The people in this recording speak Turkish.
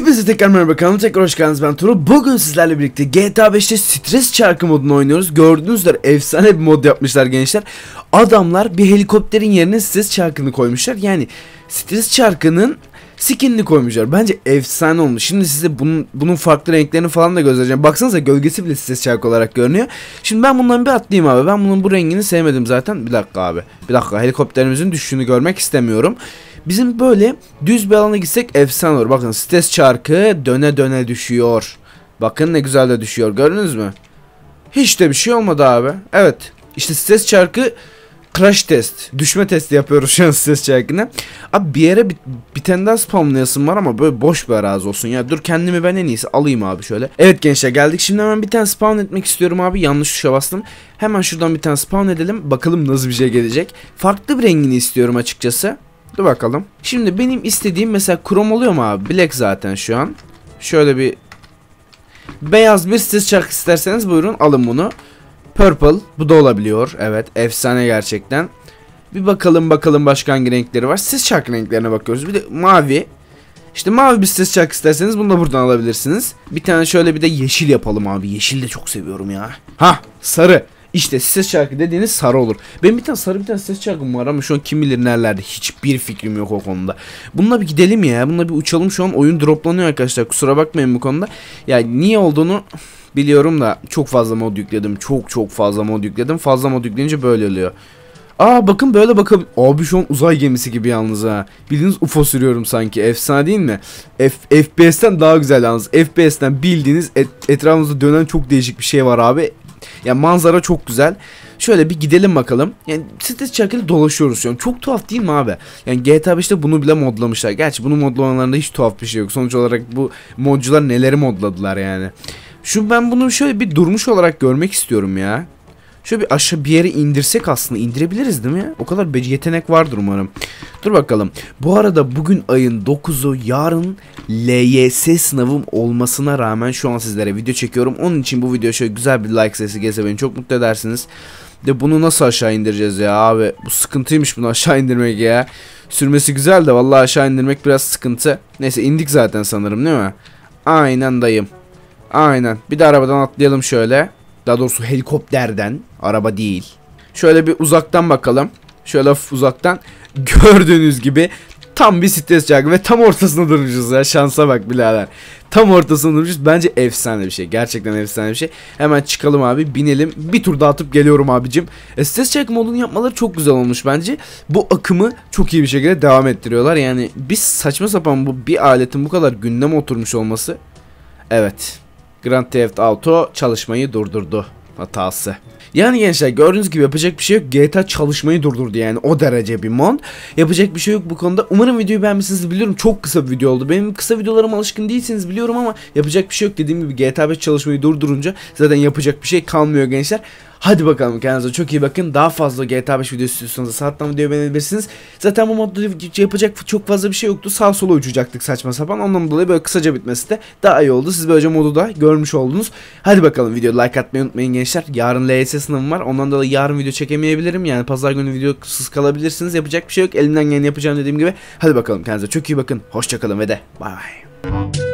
Hepinize tekrar merhaba kanalıma tekrar hoş geldiniz ben Turu. Bugün sizlerle birlikte GTA 5'te stres çarkı modunu oynuyoruz. Gördüğünüz üzere efsane bir mod yapmışlar gençler. Adamlar bir helikopterin yerine stres çarkını koymuşlar. Yani stres çarkının skinini koymuşlar. Bence efsane olmuş. Şimdi size bunun, bunun farklı renklerini falan da göstereceğim. Baksanıza gölgesi bile stres çarkı olarak görünüyor. Şimdi ben bundan bir atlayayım abi. Ben bunun bu rengini sevmedim zaten. Bir dakika abi. Bir dakika helikopterimizin düşüşünü görmek istemiyorum. Bizim böyle düz bir alana gitsek efsane olur. Bakın stres çarkı döne döne düşüyor. Bakın ne güzel de düşüyor. Gördünüz mü? Hiç de bir şey olmadı abi. Evet. İşte stres çarkı crash test. Düşme testi yapıyoruz şu an stres çarkına. Abi bir yere bir, bir tane daha spamlayasım var ama böyle boş bir arazi olsun ya. Dur kendimi ben en iyisi alayım abi şöyle. Evet gençler geldik. Şimdi hemen bir tane spawn etmek istiyorum abi. Yanlış tuşa bastım. Hemen şuradan bir tane spawn edelim. Bakalım nasıl bir şey gelecek. Farklı bir rengini istiyorum açıkçası. Dur bakalım. Şimdi benim istediğim mesela krom oluyor mu abi? Black zaten şu an. Şöyle bir beyaz bir stres çark isterseniz buyurun alın bunu. Purple bu da olabiliyor. Evet efsane gerçekten. Bir bakalım bakalım başka hangi renkleri var. Stres çark renklerine bakıyoruz. Bir de mavi. İşte mavi bir stres çark isterseniz bunu da buradan alabilirsiniz. Bir tane şöyle bir de yeşil yapalım abi. Yeşil de çok seviyorum ya. Ha sarı. İşte ses şarkı dediğiniz sarı olur. Benim bir tane sarı bir tane ses şarkım var ama şu an kim bilir nerelerde. Hiçbir fikrim yok o konuda. Bununla bir gidelim ya. Bununla bir uçalım şu an. Oyun droplanıyor arkadaşlar. Kusura bakmayın bu konuda. Ya niye olduğunu biliyorum da çok fazla mod yükledim. Çok çok fazla mod yükledim. Fazla mod yükleyince böyle oluyor. Aa bakın böyle bakın. Abi şu an uzay gemisi gibi yalnız ha. Bildiğiniz UFO sürüyorum sanki. Efsane değil mi? F FPS'ten daha güzel yalnız. FPS'ten bildiğiniz et etrafımızda dönen çok değişik bir şey var abi. Ya manzara çok güzel. Şöyle bir gidelim bakalım. Yani stres şekilde dolaşıyoruz şu an. Çok tuhaf değil mi abi? Yani GTA 5'te bunu bile modlamışlar. Gerçi bunu modlamalarında hiç tuhaf bir şey yok. Sonuç olarak bu modcular neleri modladılar yani. Şu ben bunu şöyle bir durmuş olarak görmek istiyorum ya. Şöyle bir aşağı bir yere indirsek aslında indirebiliriz değil mi? O kadar yetenek vardır umarım. Dur bakalım. Bu arada bugün ayın 9'u yarın LYS sınavım olmasına rağmen şu an sizlere video çekiyorum. Onun için bu video şöyle güzel bir like sesi gelse beni çok mutlu edersiniz. De bunu nasıl aşağı indireceğiz ya abi? Bu sıkıntıymış bunu aşağı indirmek ya. Sürmesi güzel de vallahi aşağı indirmek biraz sıkıntı. Neyse indik zaten sanırım değil mi? Aynen dayım. Aynen. Bir de arabadan atlayalım şöyle. Daha doğrusu helikopterden. Araba değil. Şöyle bir uzaktan bakalım. Şöyle uzaktan. Gördüğünüz gibi tam bir stres çarkı ve tam ortasında durmuşuz ya. Şansa bak birader. Tam ortasında durmuşuz. Bence efsane bir şey. Gerçekten efsane bir şey. Hemen çıkalım abi. Binelim. Bir tur daha atıp geliyorum abicim. E, stres çarkı modunu yapmaları çok güzel olmuş bence. Bu akımı çok iyi bir şekilde devam ettiriyorlar. Yani biz saçma sapan bu bir aletin bu kadar gündeme oturmuş olması. Evet. Grand Theft Auto çalışmayı durdurdu. Hatası. Yani gençler gördüğünüz gibi yapacak bir şey yok. GTA çalışmayı durdurdu yani o derece bir mod. Yapacak bir şey yok bu konuda. Umarım videoyu beğenmişsiniz biliyorum. Çok kısa bir video oldu. Benim kısa videolarıma alışkın değilsiniz biliyorum ama yapacak bir şey yok. Dediğim gibi GTA 5 çalışmayı durdurunca zaten yapacak bir şey kalmıyor gençler. Hadi bakalım kendinize çok iyi bakın. Daha fazla GTA 5 videosu istiyorsanız saatten videoyu beğenebilirsiniz. Zaten bu modda yapacak çok fazla bir şey yoktu. Sağ sola uçacaktık saçma sapan. Ondan dolayı böyle kısaca bitmesi de daha iyi oldu. Siz böylece modu da görmüş oldunuz. Hadi bakalım video like atmayı unutmayın gençler. Yarın LYS sınavım var. Ondan dolayı yarın video çekemeyebilirim. Yani pazar günü videosuz kalabilirsiniz. Yapacak bir şey yok. Elimden geleni yapacağım dediğim gibi. Hadi bakalım kendinize çok iyi bakın. Hoşçakalın ve de bay bay.